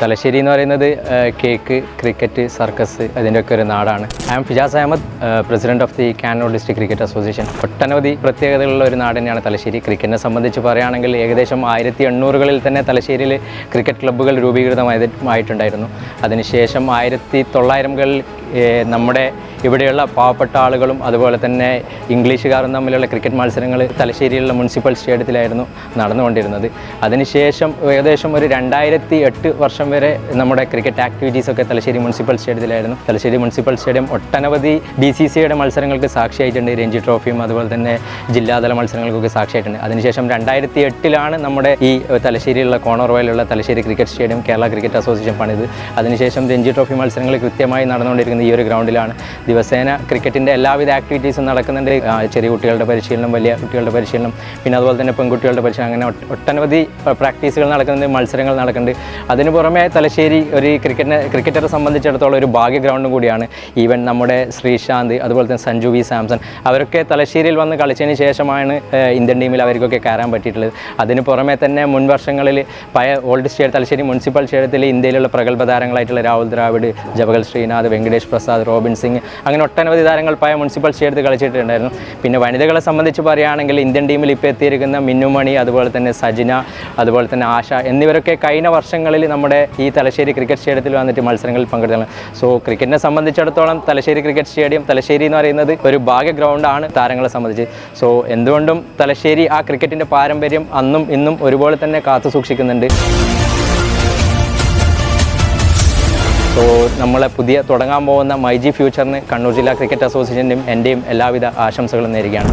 തലശ്ശേരി എന്ന് പറയുന്നത് cake cricket circus അതിന്റെയൊക്കെ ഒരു നാടാണ്. I am Fijas Ahammed president of the Kannur district cricket association ഒട്ടനവധി പ്രത്യേകതകളുള്ള ഒരു നാട് തന്നെയാണ് തലശ്ശേരി. ക്രിക്കറ്റിനെ സംബന്ധിച്ച് പറയുകയാണെങ്കിൽ ഏകദേശം ആയിരത്തി എണ്ണൂറുകളിൽ തന്നെ തലശ്ശേരിയിൽ ക്രിക്കറ്റ് ക്ലബ്ബുകൾ രൂപീകൃതമായിട്ടുണ്ടായിരുന്നു അതിനുശേഷം ആയിരത്തി തൊള്ളായിരങ്ങളിൽ നമ്മുടെ ഇവിടെയുള്ള പാവപ്പെട്ട ആളുകളും അതുപോലെ തന്നെ ഇംഗ്ലീഷുകാരും തമ്മിലുള്ള ക്രിക്കറ്റ് മത്സരങ്ങൾ തലശ്ശേരിയിലുള്ള മുനിസിപ്പൽ സ്റ്റേഡിയത്തിലായിരുന്നു നടന്നുകൊണ്ടിരുന്നത്. അതിനുശേഷം ഏകദേശം ഒരു രണ്ടായിരത്തി എട്ട് വർഷം വരെ നമ്മുടെ ക്രിക്കറ്റ് ആക്ടിവിറ്റീസ് ഒക്കെ തലശ്ശേരി മുനിസിപ്പൽ സ്റ്റേഡിയത്തിലായിരുന്നു. തലശ്ശേരി മുനിസിപ്പൽ സ്റ്റേഡിയം ഒട്ടനവധി ബി സി സിയുടെ മത്സരങ്ങൾക്ക് സാക്ഷിയായിട്ടുണ്ട്. രഞ്ജി ട്രോഫിയും അതുപോലെ തന്നെ ജില്ലാതല മത്സരങ്ങൾക്കൊക്കെ സാക്ഷിയായിട്ടുണ്ട്. അതിനുശേഷം രണ്ടായിരത്തി എട്ടിലാണ് നമ്മുടെ ഈ തലശ്ശേരിയിലുള്ള corner റോയിലുള്ള Thalassery cricket stadium Kerala cricket association പണിത്. അതിനുശേഷം രഞ്ജി ട്രോഫി മത്സരങ്ങൾ കൃത്യമായി നടന്നുകൊണ്ടിരിക്കുന്ന ഈ ഒരു ഗ്രൗണ്ടിലാണ് ദിവസേന ക്രിക്കറ്റിന്റെ എല്ലാവിധ ആക്ടിവിറ്റീസും നടക്കുന്നുണ്ട്. ചെറിയ കുട്ടികളുടെ പരിശീലനം വലിയ കുട്ടികളുടെ പരിശീലനം പിന്നെ അതുപോലെ തന്നെ പെൺകുട്ടികളുടെ പരിശീലനം അങ്ങനെ ഒട്ട- ഒട്ടനവധി പ്രാക്ടീസുകൾ നടക്കുന്നുണ്ട് മത്സരങ്ങൾ നടക്കുന്നുണ്ട്. അതിന് പുറമെ തലശ്ശേരി ഒരു ക്രിക്കറ്റിനെ ക്രിക്കറ്ററെ സംബന്ധിച്ചിടത്തോളം ഒരു ഭാഗ്യ ഗ്രൗണ്ടും കൂടിയാണ്. ഈവൻ നമ്മുടെ ശ്രീശാന്ത് അതുപോലെ തന്നെ സഞ്ജു വി സാംസൺ അവരൊക്കെ തലശ്ശേരിയിൽ വന്ന് കളിച്ചതിന് ശേഷമാണ് ഇന്ത്യൻ ടീമിൽ അവർക്കൊക്കെ കയറാൻ പറ്റിയിട്ടുള്ളത്. അതിന് പുറമെ തന്നെ മുൻ വർഷങ്ങളിൽ പഴയ ഓൾഡ് സ്റ്റേറ്റ് തലശ്ശേരി മുനിസിപ്പൽ സ്റ്റേഡിയത്തിൽ ഇന്ത്യയിലുള്ള പ്രഗത്ഭ താരങ്ങളായിട്ടുള്ള രാഹുൽ ദ്രാവിഡ് ജവഹൽ ശ്രീനാഥ് വെങ്കടേഷ് പ്രസാദ് റോബിൻ സിംഗ് അങ്ങനെ ഒട്ടനവധി താരങ്ങൾ പായ മുനിസിപ്പൽ സ്റ്റേഡിയത്തിൽ കളിച്ചിട്ടുണ്ടായിരുന്നു. പിന്നെ വനിതകളെ സംബന്ധിച്ച് പറയുകയാണെങ്കിൽ ഇന്ത്യൻ ടീമിൽ ഇപ്പോൾ എത്തിയിരിക്കുന്ന മിന്നുമണി അതുപോലെ തന്നെ സജിന അതുപോലെ തന്നെ ആശ എന്നിവരൊക്കെ കഴിഞ്ഞ വർഷങ്ങളിൽ നമ്മുടെ ഈ തലശ്ശേരി ക്രിക്കറ്റ് സ്റ്റേഡിയത്തിൽ വന്നിട്ട് മത്സരങ്ങളിൽ പങ്കെടുത്താണ് സോ ക്രിക്കറ്റിനെ സംബന്ധിച്ചിടത്തോളം തലശ്ശേരി ക്രിക്കറ്റ് സ്റ്റേഡിയം തലശ്ശേരി എന്ന് പറയുന്നത് ഒരു ഭാഗ്യ ഗ്രൗണ്ടാണ് താരങ്ങളെ സംബന്ധിച്ച്. സോ എന്തുകൊണ്ടും തലശ്ശേരി ആ ക്രിക്കറ്റിന്റെ പാരമ്പര്യം അന്നും ഇന്നും ഒരുപോലെ തന്നെ കാത്തു സൂക്ഷിക്കുന്നുണ്ട്. സോ നമ്മളെ പുതിയ തുടങ്ങാൻ പോകുന്ന മൈജി ഫ്യൂച്ചറിന് കണ്ണൂർ ജില്ലാ ക്രിക്കറ്റ് അസോസിയേഷന്റെയും എന്റെയും എല്ലാവിധ ആശംസകളും നേരുകയാണ്.